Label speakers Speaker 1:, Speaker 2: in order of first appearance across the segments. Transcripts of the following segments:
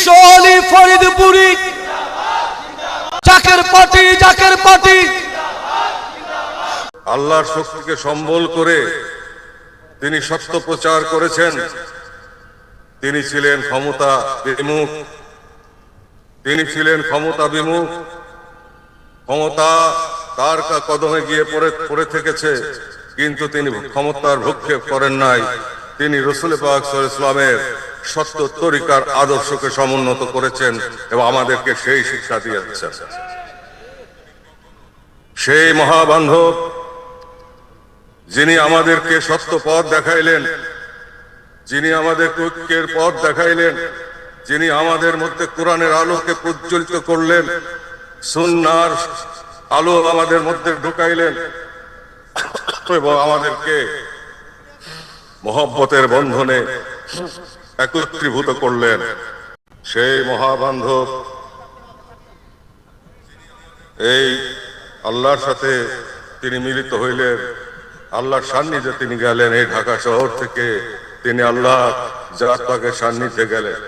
Speaker 1: বিশ্ব Ali Faridpuri. Zaker party Zaker party.
Speaker 2: আল্লাহর শক্তিকে সম্বল করে তিনি সত্য প্রচার করেছেন। তিনি ছিলেন ক্ষমতা বিমুখ। তিনি ছিলেন ক্ষমতা বিমুখ। ক্ষমতা তার কদমে গিয়ে পড়ে পড়ে থেকেছে, কিন্তু তিনি ক্ষমতার ভক্ষেপ করেন নাই। তিনি রসুল পাক ইসলামের সত্য তরিকার আদর্শকে সমুন্নত করেছেন এবং আমাদেরকে সেই শিক্ষা দিয়েছেন। সেই মহাবান্ধব যিনি আমাদেরকে সত্য পথ দেখাইলেন, যিনি আমাদের ঐক্যের পথ দেখাইলেন, যিনি আমাদের মধ্যে কোরআনের আলোকে প্রজ্বলিত করলেন, সুন্নার আলো আমাদের মধ্যে ঢুকাইলেন এবং আমাদেরকে মহব্বতের বন্ধনে একত্রীভূত করলেন। সেই মহাবান্ধব, এই আল্লাহর সাথে তিনি মিলিত হইলেন। আল্লাহর সান্নিধ্যে তিনি গেলেন এই ঢাকা শহর থেকে। তিনি আল্লাহ জাত পাকের সান্নিধ্যে গেলেন।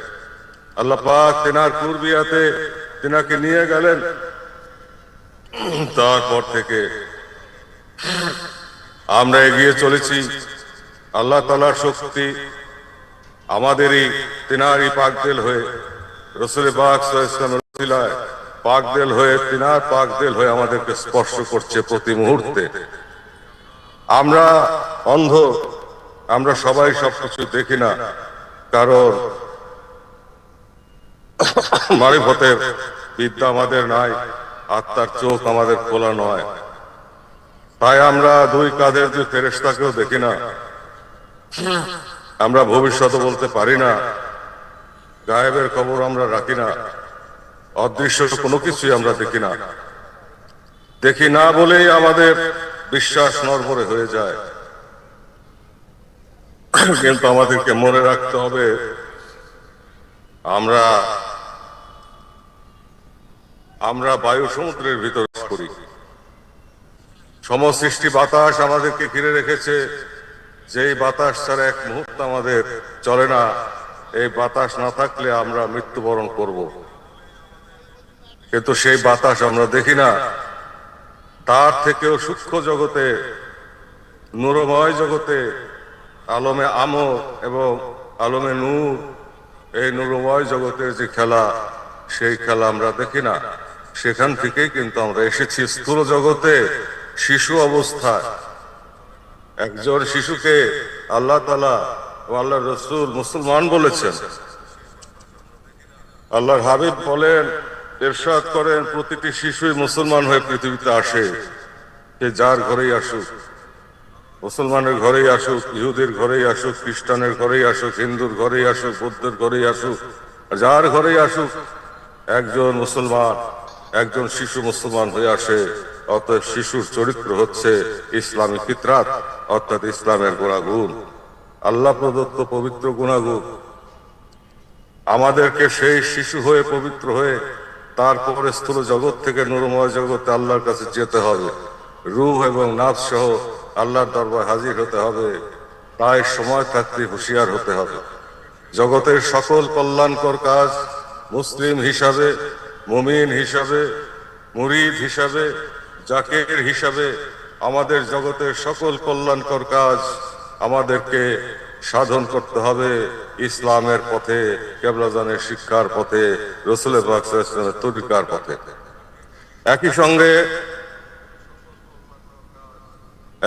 Speaker 2: আল্লাহ পাক তেনার পূর্বিয়াতে তিনাকে নিয়ে গেলেন। তারপর থেকে আমরা এগিয়ে চলেছি। আল্লাহ তালার শক্তি আমাদেরই তিনারই পাকদেল হয়ে রসুল উসিলায় পাকদেল হয়ে তিনার পাকদেল হয়ে আমাদেরকে স্পর্শ করছে প্রতি মুহূর্তে। আমরা অন্ধ, আমরা সবাই সবকিছু দেখি না, কারণ মারিফতের বিদ্যা আমাদের নাই, আত্মার চোখ আমাদের খোলা নয়। তাই আমরা দুই কাঁধের যে ফেরেস্তাকেও দেখি না। আমরা ভবিষ্যৎ বলতে পারি না। গায়েবের খবর আমরা রাখি না। অদৃশ্য কোনো কিছুই আমরা দেখি না। দেখি না বলেই আমাদের বিশ্বাস নরবরে হয়ে যায়। কিন্তু আমাদেরকে মনে রাখতে হবে, আমরা আমরা বায়ু সমুদ্রের ভিতরে করি। সমসৃষ্টি বাতাস আমাদেরকে ঘিরে রেখেছে। যেই বাতাস ছাড়া এক মুহূর্ত আমাদের চলে না, এই বাতাস না থাকলে আমরা মৃত্যুবরণ করব। কিন্তু সেই বাতাস আমরা দেখি না। তার থেকেও সূক্ষ্ম জগতে, নূরময় জগতে, আলমে আমো এবং আলমে নূর, এই নূরময় জগতের যে খেলা, সেই খেলা আমরা দেখি না। সেখান থেকেই কিন্তু আমরা এসেছি স্থূল জগতে, শিশু অবস্থায়। একজন শিশুকে আল্লাহ তালা ও আল্লাহ রসুল মুসলমান বলেছেন। আল্লাহর হাবিব বলেন, এরশাদ করেন, প্রতিটি শিশুই মুসলমান হয়ে পৃথিবীতে আসে। সে যার ঘরেই আসুক, মুসলমানের ঘরেই আসুক, ইহুদের ঘরেই আসুক, খ্রিস্টানের ঘরেই আসুক, হিন্দুর ঘরেই আসুক, বৌদ্ধের ঘরেই আসুক যার ঘরেই আসুক, একজন মুসলমান, একজন শিশু মুসলমান হয়ে আসে। অতএব শিশুর চরিত্র হচ্ছে ইসলামী ফিতরাত, অর্থাৎ ইসলামের গুণাগুণ। আল্লাহ প্রদত্ত পবিত্র গুণাগুণ। আমাদেরকে সেই শিশু হয়ে, পবিত্র হয়ে তারপরে স্থূল জগৎ থেকে নুরময় জগতে আল্লাহর কাছে যেতে হবে। রূহ এবং নাচ সহ আল্লাহর দরবার হাজির হতে হবে। তাই সময় থাকতে হুঁশিয়ার হতে হবে। জগতের সকল কল্যাণকর কাজ মুসলিম হিসাবে, মুমিন হিসাবে, মুরিদ হিসাবে জাকের হিসাবে আমাদের জগতের সকল কল্যাণকর কাজ আমাদেরকে সাধন করতে হবে ইসলামের পথে, কেবলাজানের শিক্ষার পথে, রসুল তরিকার পথে। একই সঙ্গে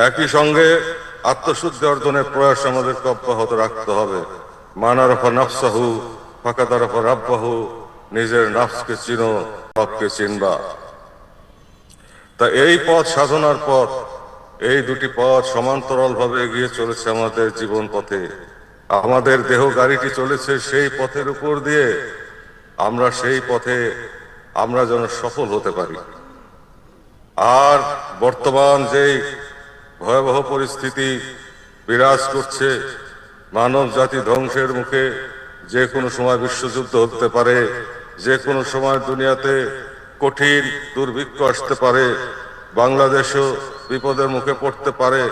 Speaker 2: একই সঙ্গে আত্মশুদ্ধি অর্জনের প্রয়াস আমাদেরকে অব্যাহত রাখতে হবে। মানারফা নাফসাহু ফাঁকাদারফা রাব্বাহু, নিজের নাফসকে চিনো, রবকে চিনবা। তা এই পথ সাধনার পথ। এই দুটি পথ সমান্তরাল ভাবে এগিয়ে চলেছে আমাদের জীবন পথে। আমাদের দেহ গাড়িটি চলেছে সেই পথের উপর দিয়ে। আমরা সেই পথে আমরা যেন সফল হতে পারি। আর বর্তমান যেই ভয়াবহ পরিস্থিতি বিরাজ করছে, মানব জাতি ধ্বংসের মুখে যে কোনো সময় বিশ্বযুদ্ধ হতে পারে, যে কোনো সময় দুনিয়াতে কঠিন দুর্ভিক্ষ আসতে পারে, বাংলাদেশও বিপদের মুখে পড়তে পারে।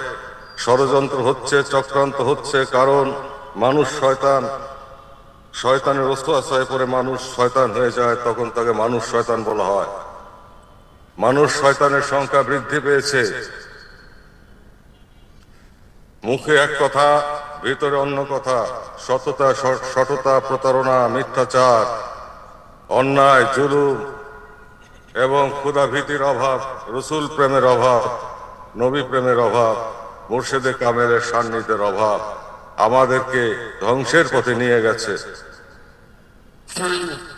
Speaker 2: ষড়যন্ত্র হচ্ছে, চক্রান্ত হচ্ছে, কারণ মানুষ শয়তান। শয়তানের অস্ত্রাশ্রয় পরে মানুষ শয়তান হয়ে যায়, তখন তাকে মানুষ শয়তান বলা হয়। মানুষ শয়তানের সংখ্যা বৃদ্ধি পেয়েছে। মুখে এক কথা, ভিতরে অন্য কথা। সততা সততা, প্রতারণা, মিথ্যাচার, অন্যায়, জুলুম এবং ক্ষুধা ভীতির অভাব, রসুল প্রেমের অভাব, নবী প্রেমের অভাব, মুর্শেদে কামেলের সান্নিধ্যের অভাব আমাদেরকে ধ্বংসের পথে নিয়ে গেছে।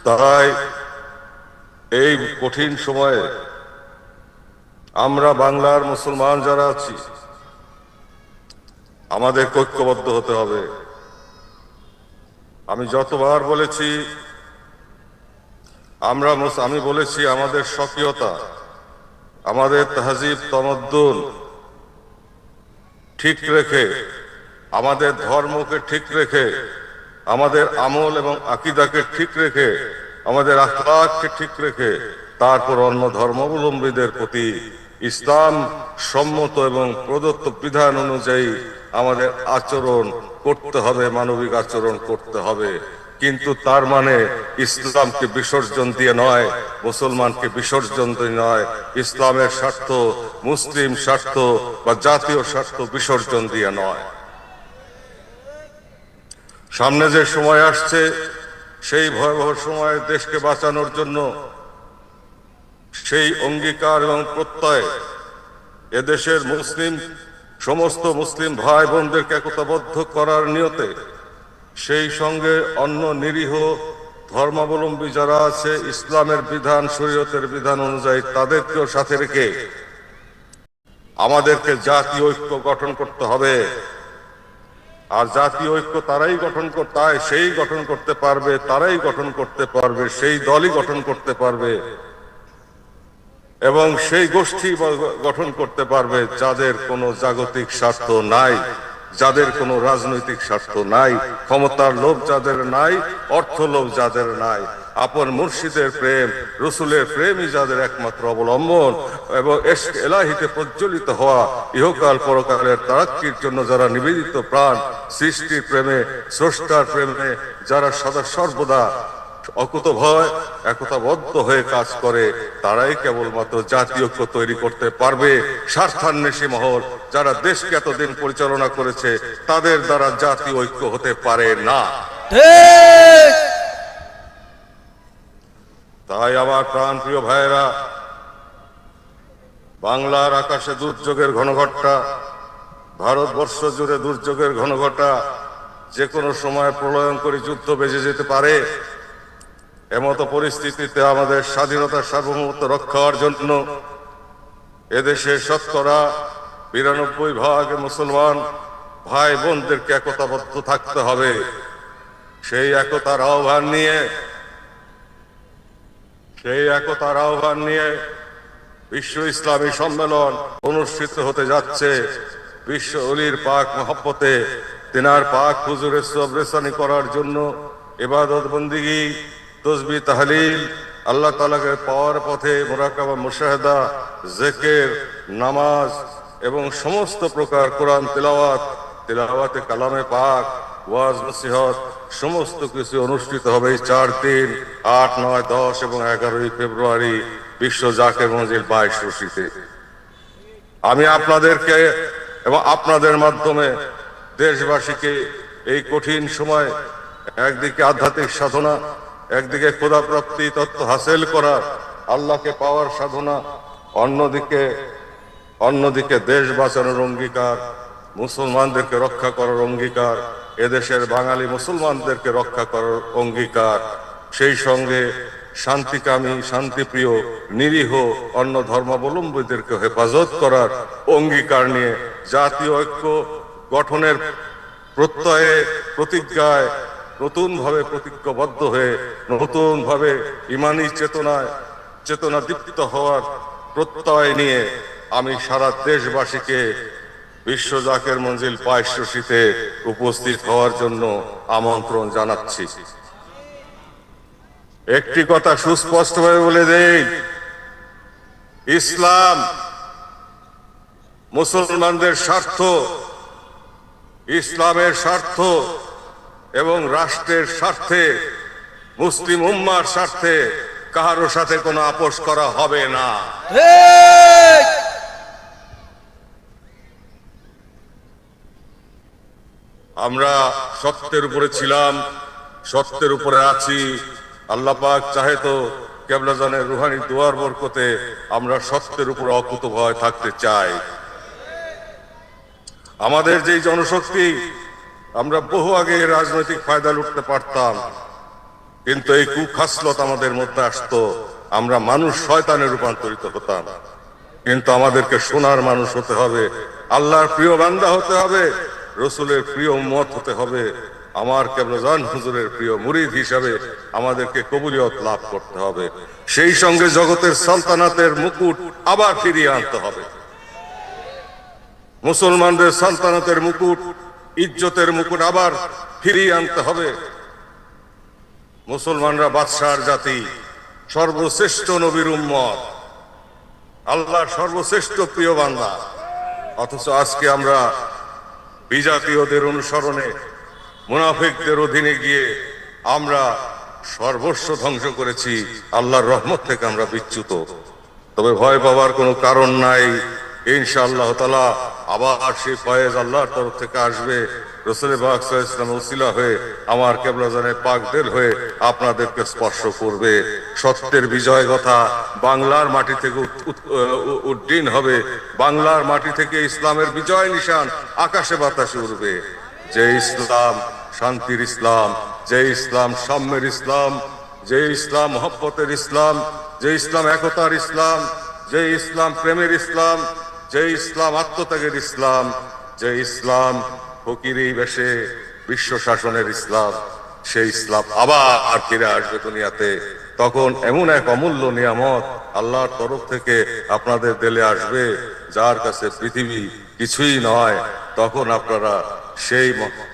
Speaker 2: তাই এই কঠিন সময়ে আমরা বাংলার মুসলমান যারা আছি আমাদের ঐক্যবদ্ধ হতে হবে। আমি যতবার বলেছি আমরা আমি বলেছি আমাদের স্বকীয়তা, আমাদের তাহজিব, তমদ্দুন ঠিক রেখে, আমাদের ধর্মকে ঠিক রেখে, আমাদের আমল এবং আকিদাকে ঠিক রেখে, আমাদের আখলাককে ঠিক রেখে, তারপর অন্য ধর্মাবলম্বীদের প্রতি ইসলাম সম্মত এবং প্রদত্ত বিধান অনুযায়ী আমাদের আচরণ করতে হবে, মানবিক আচরণ করতে হবে। কিন্তু তার মানে ইসলামকে বিসর্জন দিয়ে নয়, মুসলমানকে বিসর্জন দিয়ে নয়। ইসলামের স্বার্থ, মুসলিম স্বার্থ বা জাতীয় স্বার্থ বিসর্জন দিয়ে নয়। সামনে যে সময় আসছে, সেই ভয়াবহ সময়ে দেশকে বাঁচানোর জন্য সেই অঙ্গীকার এবং প্রত্যয় এদেশের মুসলিম, সমস্ত মুসলিম ভাই বোনদেরকে একতাবদ্ধ করার নিয়তে সেই সঙ্গে অন্য নিরীহ ধর্মাবলম্বী যারা আছে, ইসলামের বিধান, শরীয়তের বিধান অনুযায়ী তাদেরকেও সাথে রেখে আমাদেরকে জাতীয় ঐক্য গঠন করতে হবে। আর জাতীয় ঐক্য তারাই গঠন হয় সেই গঠন করতে পারবে, তারাই গঠন করতে পারবে, সেই দলই গঠন করতে পারবে। এবং সেই গোষ্ঠী গঠন করতে পারবে যাদের কোনো জাগতিক স্বার্থ নাই। যাদের কোনো রাজনৈতিক স্বার্থ নাই, ক্ষমতার লোভ যাদের নাই, অর্থ লোভ যাদের নাই, আপন মুর্শিদের প্রেম, রসুলের প্রেমই যাদের একমাত্র অবলম্বন, এবং এলাহিতে প্রজ্বলিত হওয়া ইহকাল পরকালের তারাক্কির জন্য যারা নিবেদিত প্রাণ, সৃষ্টির প্রেমে, স্রষ্টার প্রেমে, যারা সদা সর্বদা অকুত ভয় একতাবদ্ধ হয়ে কাজ করে তারাই কেবলমাত্র জাতীয় ঐক্য তৈরি করতে পারবে। স্বার্থান্বেষী মহল যারা দেশকে এতদিন পরিচালনা করেছে তাদের দ্বারা জাতীয় ঐক্য হতে পারে না।
Speaker 1: ঠিক
Speaker 2: তাই আমার প্রাণ প্রিয় ভাইয়েরা বাংলার আকাশে দুর্যোগের ঘনঘটা ভারতবর্ষ জুড়ে দুর্যোগের ঘনঘটা যে কোনো সময় প্রলয়ঙ্করী যুদ্ধ বেজে যেতে পারে। এমতো পরিস্থিতিতে আমাদের স্বাধীনতার সার্বভৌমত্ব রক্ষার জন্য এদেশে শতকরা বিরানব্বই ভাগ মুসলমান ভাই বোনদেরকে একতাবদ্ধ থাকতে হবে। সেই একতার আহ্বান নিয়ে, সেই একতার আহ্বান নিয়ে বিশ্ব ইসলামী সম্মেলন অনুষ্ঠিত হতে যাচ্ছে। বিশ্ব অলির পাক মহব্বতে, তিনার পাক হুজুরের সবরেসানি করার জন্য এবাদত বন্দিগি তসবি তাহলিল, আল্লাহ তালাকে পাওয়ার পথে মোরাকাবা মুশাহেদা, জেকের, নামাজ এবং সমস্ত প্রকার কোরআন তেলাওয়াত, তেলাওয়াতে কালামে পাক, ওয়াজ, নসিহত, সমস্ত কিছু অনুষ্ঠিত হবে চার তিন আট, নয়, দশ এবং এগারোই ফেব্রুয়ারি, বিশ্ব জাকের মঞ্জিল বাইশ রশিতে। আমি আপনাদেরকে এবং আপনাদের মাধ্যমে দেশবাসীকে এই কঠিন সময় একদিকে আধ্যাত্মিক সাধনা একদিকে ক্ষুধাপ্রাপ্তি তত্ত্ব হাসিল করা আল্লাহকে পাওয়ার সাধনা, অন্যদিকে অন্যদিকে দেশ বাঁচানোর অঙ্গীকার, মুসলমানদেরকে রক্ষা করার অঙ্গীকার, এদেশের বাঙালি মুসলমানদেরকে রক্ষা করার অঙ্গীকার, সেই সঙ্গে শান্তিকামী, শান্তিপ্রিয়, নিরীহ, অন্য ধর্মাবলম্বীদেরকে হেফাজত করার অঙ্গীকার নিয়ে জাতীয় ঐক্য গঠনের প্রত্যয়ে, প্রতিজ্ঞায় নতুন ভাবে প্রতিজ্ঞবদ্ধ হয়ে নতুন ভাবে ইমানি চেতনায় চেতনা দীপ্ত হওয়ার প্রত্যয় নিয়ে আমি সারা দেশবাসীকে বিশ্ব জাকের মঞ্জিল পায়সীতে উপস্থিত হওয়ার জন্য আমন্ত্রণ জানাচ্ছি। একটি কথা সুস্পষ্টভাবে বলে দেই, ইসলাম মুসলমানদের স্বার্থ, ইসলামের স্বার্থ এবং রাষ্ট্রের স্বার্থে মুসলিম উম্মার স্বার্থে কারও সাথে কোনো আপোষ করা হবে না। আমরা সত্যের উপরে ছিলাম সত্যের উপরে আছি। আল্লাহ পাক চাহে তো কেবলাজানের রুহানি দুয়ার বরকতে আমরা সত্যের উপরে অকুত ভয় থাকতে চাই। আমাদের যেই জনশক্তি আমরা বহু আগে রাজনৈতিক ফায়দা লুটতে পারতাম। কিন্তু এই কুখাসলত আমাদের মধ্যে আসতো। আমরা মানুষ শয়তানে রূপান্তরিত হতাম। কিন্তু আমাদেরকে সোনার মানুষ হতে হবে, আল্লাহর প্রিয় বান্দা হতে হবে, রসুলের প্রিয় মত হতে হবে, আমার কেবলজান হুজুরের প্রিয় মুরিদ হিসাবে আমাদেরকে কবুলিয়ত লাভ করতে হবে। সেই সঙ্গে জগতের সালতানাতের মুকুট আবার ফিরিয়ে আনতে হবে। মুসলমানদের সালতানাতের মুকুট ইজ্জতের মুকুট আবার ফিরিয়ে আনতে হবে। মুসলমানরা বাদশার জাতি, সর্বশ্রেষ্ঠ নবীর উম্মত। আল্লাহর সর্বশ্রেষ্ঠ প্রিয় বান্দা। অথচ আজকে আমরা বিজাতীয়দের অনুসরণে, মুনাফিকদের অধীনে গিয়ে আমরা সর্বস্ব ধ্বংস করেছি, আল্লাহর রহমত থেকে আমরা বিচ্যুত। তবে ভয় পাওয়ার কোনো কারণ নাই। ইনশাআল্লাহ তালা আবার সেই ফয়েজ আল্লাহর তরফ থেকে আসবে। রসুলের বাগ ইসলাম উসিলা হয়ে, আমার কেবলাজানের পাকদের হয়ে আপনাদেরকে স্পর্শ করবে। সত্যের বিজয় কথা বাংলার মাটি থেকে উড্ডীন হবে। বাংলার মাটি থেকে ইসলামের বিজয় নিশান আকাশে বাতাসে উঠবে যে ইসলাম শান্তির ইসলাম, যে ইসলাম সাম্যের ইসলাম, যে ইসলাম মহব্বতের ইসলাম, যে ইসলাম একতার ইসলাম, যে ইসলাম প্রেমের ইসলাম যে ইসলাম আত্মত্যাগের ইসলাম, যে ইসলাম ফকিরি বেশে বিশ্ব শাসনের ইসলাম, সেই ইসলাম আবার ফিরে আসবে দুনিয়াতে। তখন এমন এক অমূল্য নিয়ামত আল্লাহর তরফ থেকে আপনাদের দেলে আসবে, যার কাছে পৃথিবী কিছুই নয়। তখন আপনারা সেই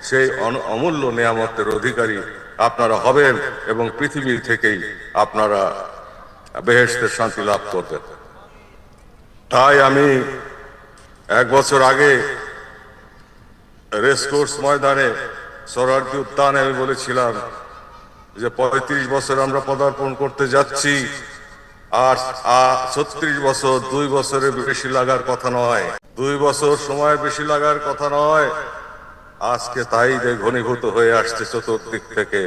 Speaker 2: সেই অমূল্য নিয়ামতের অধিকারী আপনারা হবেন এবং পৃথিবী থেকেই আপনারা বেহেশতের শান্তি লাভ করবেন। তাই আমি এক বছর আগে রেসকোর্স ময়দানে সরার্দি উদ্যানে আমি বলেছিলাম যে পঁয়ত্রিশ বছর আমরা পদার্পণ করতে যাচ্ছি আর ছত্রিশ বছর দুই বছরের বেশি লাগার কথা নয়। দুই বছর সময় বেশি লাগার কথা নয়। আজকে তাই যে ঘনীভূত হয়ে আসছে চতুর্দিক থেকে।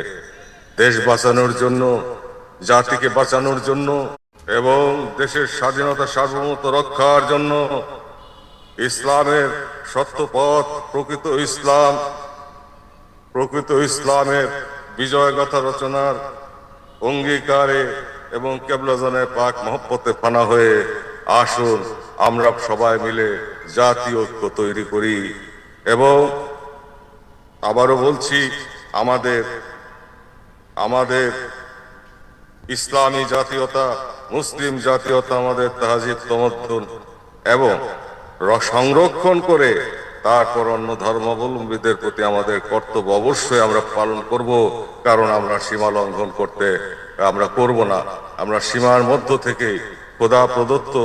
Speaker 2: দেশ বাঁচানোর জন্য, জাতিকে বাঁচানোর জন্য এবং দেশের স্বাধীনতা সার্বভৌমত্ব রক্ষার জন্য ইসলামের সত্য পথ প্রকৃত ইসলাম, প্রকৃত ইসলামের বিজয় গাথা রচনার অঙ্গীকারে এবং কেবলাজনের পাক মহব্বতে ফানা হয়ে আসুন, আমরা সবাই মিলে জাতীয় ঐক্য তৈরি করি। এবং আবারও বলছি, আমাদের আমাদের ইসলামী জাতীয়তা, মুসলিম জাতীয়তা আমাদের তাহাজিব তমদ্দুন এবং সংরক্ষণ করে তারপর অন্য ধর্মাবলম্বীদের প্রতি আমাদের কর্তব্য অবশ্যই আমরা পালন করব, কারণ আমরা সীমা লঙ্ঘন করতে আমরা করব না। আমরা সীমার মধ্য থেকে খোদা প্রদত্ত,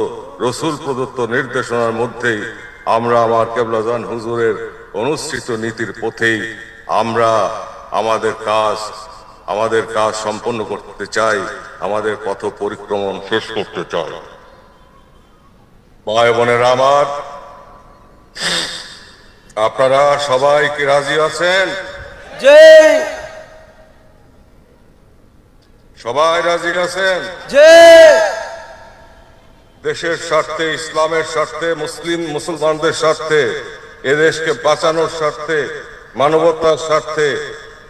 Speaker 2: রসুল প্রদত্ত নির্দেশনার মধ্যেই আমরা আমার কেবলাজান হুজুরের অনুসৃত নীতির পথেই আমরা আমাদের কাজ আমাদের কাজ সম্পন্ন করতে চাই, আমাদের পথ পরিক্রমণ শেষ করতে চাই। ভাই বোনেরা আমার আপনারা সবাই কি রাজি আছেন? সবাই রাজি আছেন? দেশের স্বার্থে ইসলামের স্বার্থে মুসলিম মুসলমানদের স্বার্থে এদেশকে বাঁচানোর স্বার্থে মানবতার স্বার্থে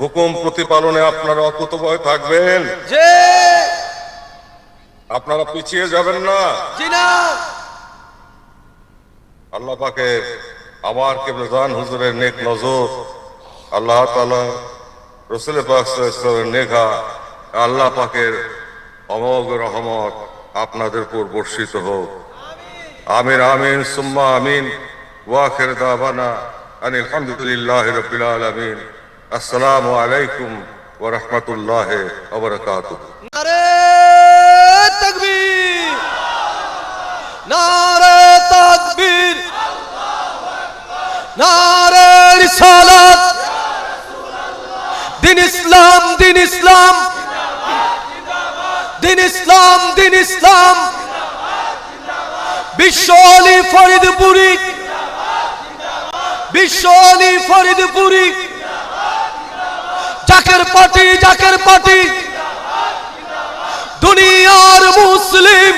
Speaker 2: হুকুম প্রতিপালনে আপনারা অকুতভয় থাকবেন। আপনারা পিছিয়ে যাবেন না। আল্লাহ পাকে আমার কেবলান হুজুরের নেক নজর, আল্লাহ তালা রসুল পাকের নেঘা, আল্লাহ পাকের অমোঘ রহমত আপনাদের উপর বর্ষিত হোক। আমিন আমিন, সুম্মা, আমিন। ওয়াখির দাবানা আন আলহামদুলিল্লাহ রবিল আলমিন। আসসালামু আলাইকুম ওয়া রাহমাতুল্লাহ
Speaker 1: নারে রিসালাত দিন ইসলাম দিন ইসলাম। দিন ইসলাম দিন ইসলাম। বিশ্ব আলী ফরিদপুরি। বিশ্ব Ali Faridpuri. Zaker party Zaker party. দুনিয়ার মুসলিম।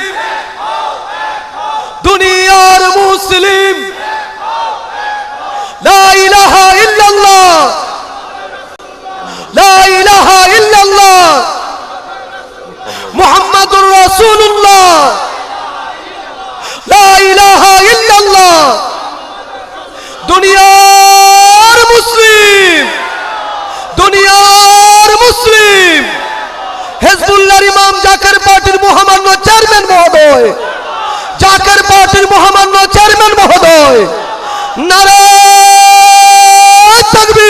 Speaker 1: দুনিয়ার রাসূলুল্লাহ। লা ইলাহা ইল্লাল্লাহ। দুনিয়ার মুসলিম দুনিয়ার মুসলিম। হেজবুল্লাহর ইমাম জাকের পার্টির মহামান্য চেয়ারম্যান মহোদয়, জাকের পার্টির মহামান্য চেয়ারম্যান মহোদয়। তকবীর।